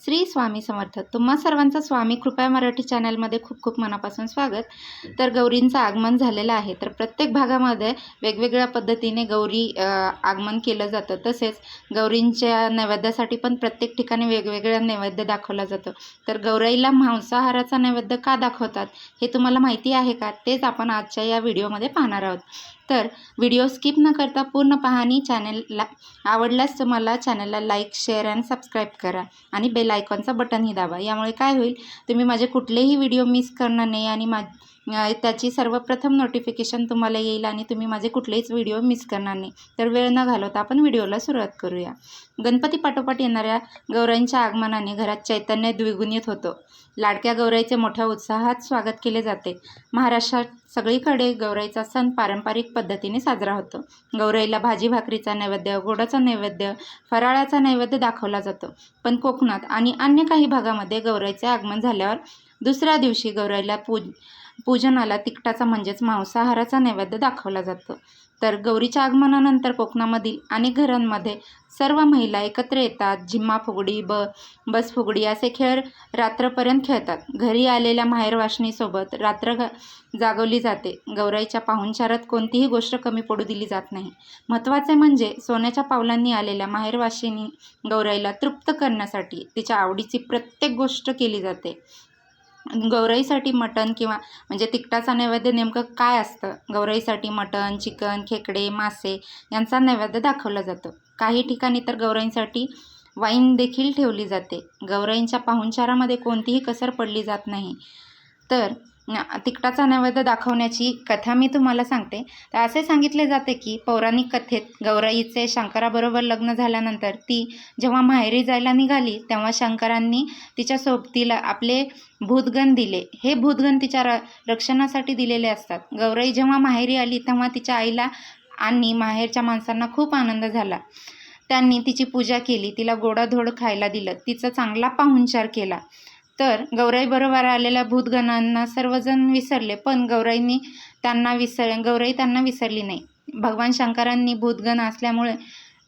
श्री स्वामी समर्थ. तुम्हा सर्वांचं स्वामी कृपया मराठी चॅनलमध्ये खूप खूप मनापासून स्वागत. तर गौरींचं आगमन झालेलं आहे. तर प्रत्येक भागामध्ये वेगवेगळ्या पद्धतीने गौरी आगमन केलं जातं. तसेच गौरींच्या नैवेद्यासाठी पण प्रत्येक ठिकाणी वेगवेगळा नैवेद्य दाखवला जातो. तर गौराईला मांसाहाराचा नैवेद्य का दाखवतात हे तुम्हाला माहिती आहे का? तेच आपण आजच्या या व्हिडिओमध्ये पाहणार आहोत. तर व्हिडिओ स्किप न करता पूर्ण पहा आणि चॅनलला आवडल्यास तुम्हाला चॅनलला लाईक शेअर अँड सबस्क्राईब करा. आणि बेल आयकॉनचा बटनही दाबा. यामुळे काय होईल तुम्ही माझे कुठलेही व्हिडिओ मिस करणार नाही आणि मा त्याची सर्वप्रथम नोटिफिकेशन तुम्हाला येईल आणि तुम्ही माझे कुठलेच व्हिडिओ मिस करणार नाही. तर वेळ न घालवता आपण व्हिडिओला सुरुवात करूया. गणपती पाठोपाठ येणाऱ्या गौरांच्या आगमनाने घरात चैतन्य द्विगुणित होतो. लाडक्या गौराईचे मोठ्या उत्साहात स्वागत केले जाते. महाराष्ट्रात सगळीकडे गौराईचा सण पारंपरिक पद्धतीने साजरा होतो. गौराईला भाजी भाकरीचा नैवेद्य गोडाचा नैवेद्य फराळाचा नैवेद्य दाखवला जातो. पण कोकणात आणि अन्य काही भागामध्ये गौराईचे आगमन झाल्यावर दुसऱ्या दिवशी गौराईला पूज पूजनाला तिखटाचा म्हणजेच मांसाहाराचा नैवेद्य दाखवला जातो. तर गौरीच्या आगमनानंतर कोकणामधील अनेक घरांमध्ये सर्व महिला एकत्र येतात. झिम्मा फुगडी ब बस फुगडी असे खेळ रात्रपर्यंत खेळतात. घरी आलेल्या माहेरवाशिनीसोबत रात्र जागवली जाते. गौराईच्या पाहुणचारात कोणतीही गोष्ट कमी पडू दिली जात नाही. महत्त्वाचे म्हणजे सोन्याच्या पावलांनी आलेल्या माहेरवाशिनी गौराईला तृप्त करण्यासाठी तिच्या आवडीची प्रत्येक गोष्ट केली जाते. गौराईसाठी मटण किंवा म्हणजे तिखटाचा नैवेद्य नेमकं काय असतं? गौराईसाठी मटण चिकन खेकडे मासे यांचा नैवेद्य दाखवला जातो. काही ठिकाणी तर गौराईंसाठी वाईन देखील ठेवली जाते. गौराईंच्या पाहुणचारामध्ये कोणतीही कसर पडली जात नाही. तर तिकटाचा नैवेद्य दाखवण्याची कथा मी तुम्हाला सांगते. तर असे सांगितले जाते की पौराणिक कथेत गौराईचे शंकराबरोबर लग्न झाल्यानंतर ती जेव्हा माहेरी जायला निघाली तेव्हा शंकरांनी तिच्या सोबतीला आपले भूतगण दिले. हे भूतगण तिच्या र रक्षणासाठी दिलेले असतात. गौराई जेव्हा माहेरी आली तेव्हा तिच्या आईला आणि माहेरच्या माणसांना खूप आनंद झाला. त्यांनी तिची पूजा केली तिला गोडाधोड खायला दिलं. तिचा चांगला पाहुणचार केला. तर गौराईबरोबर आलेल्या भूतगणांना सर्वजण विसरले पण गौराईनी त्यांना विसर गौराई त्यांना विसरली नाही. भगवान शंकरांनी भूतगण असल्यामुळे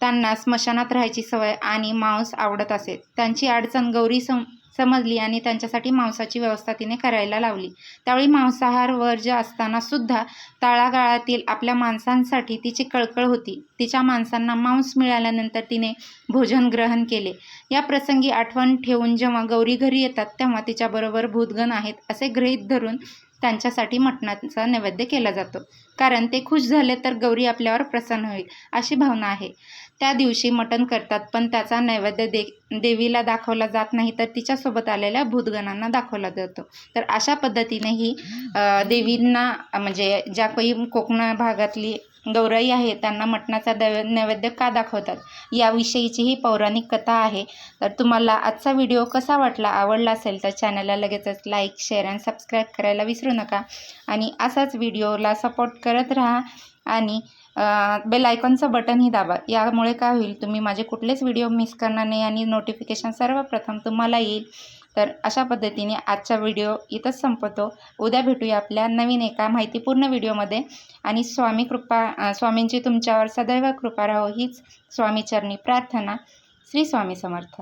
त्यांना स्मशानात राहायची सवय आणि मांस आवडत असे. त्यांची अडचण गौरी सम समजली आणि त्यांच्यासाठी मांसाची व्यवस्था तिने करायला लावली. त्यावेळी मांसाहार वर्ज असताना सुद्धा तळागाळातील आपल्या माणसांसाठी तिची कळकळ होती. तिच्या माणसांना मांस मिळाल्यानंतर तिने भोजन ग्रहण केले. या प्रसंगी आठवण ठेवून जेव्हा गौरी घरी येतात तेव्हा तिच्याबरोबर भूतगण आहेत असे गृहीत धरून त्यांच्यासाठी मटणाचा नैवेद्य केला जातो. कारण ते खुश झाले तर गौरी आपल्यावर प्रसन्न होईल अशी भावना आहे. त्या दिवशी मटण करतात पण त्याचा नैवेद्य दे देवीला दाखवला जात नाही तर तिच्यासोबत आलेल्या भूतगणांना दाखवला जातो. तर अशा पद्धतीने ही देवींना म्हणजे ज्या काही कोकण भागातली गौराई आहे त्यांना मटणाचा दैव नैवेद्य का दाखवतात? याविषयीची ही पौराणिक कथा आहे. तर तुम्हाला आजचा व्हिडिओ कसा वाटला आवडला असेल तर चॅनलला लगेचच लाईक शेअर आणि सबस्क्राईब करायला विसरू नका. आणि असाच व्हिडिओला सपोर्ट करत राहा आणि बेल आयकॉनचं बटनही दाबा. यामुळे काय होईल तुम्ही माझे कुठलेच व्हिडिओ मिस करणार नाही आणि नोटिफिकेशन सर्वप्रथम तुम्हाला येईल. तर अशा पद्धतीने आजचा व्हिडिओ इथंच संपवतो उद्या भेटूया आपल्या नवीन एका माहितीपूर्ण व्हिडिओमध्ये आणि स्वामी कृपा स्वामींची तुमच्यावर सदैव कृपा राहो हीच स्वामीचरणी प्रार्थना. श्री स्वामी समर्थ.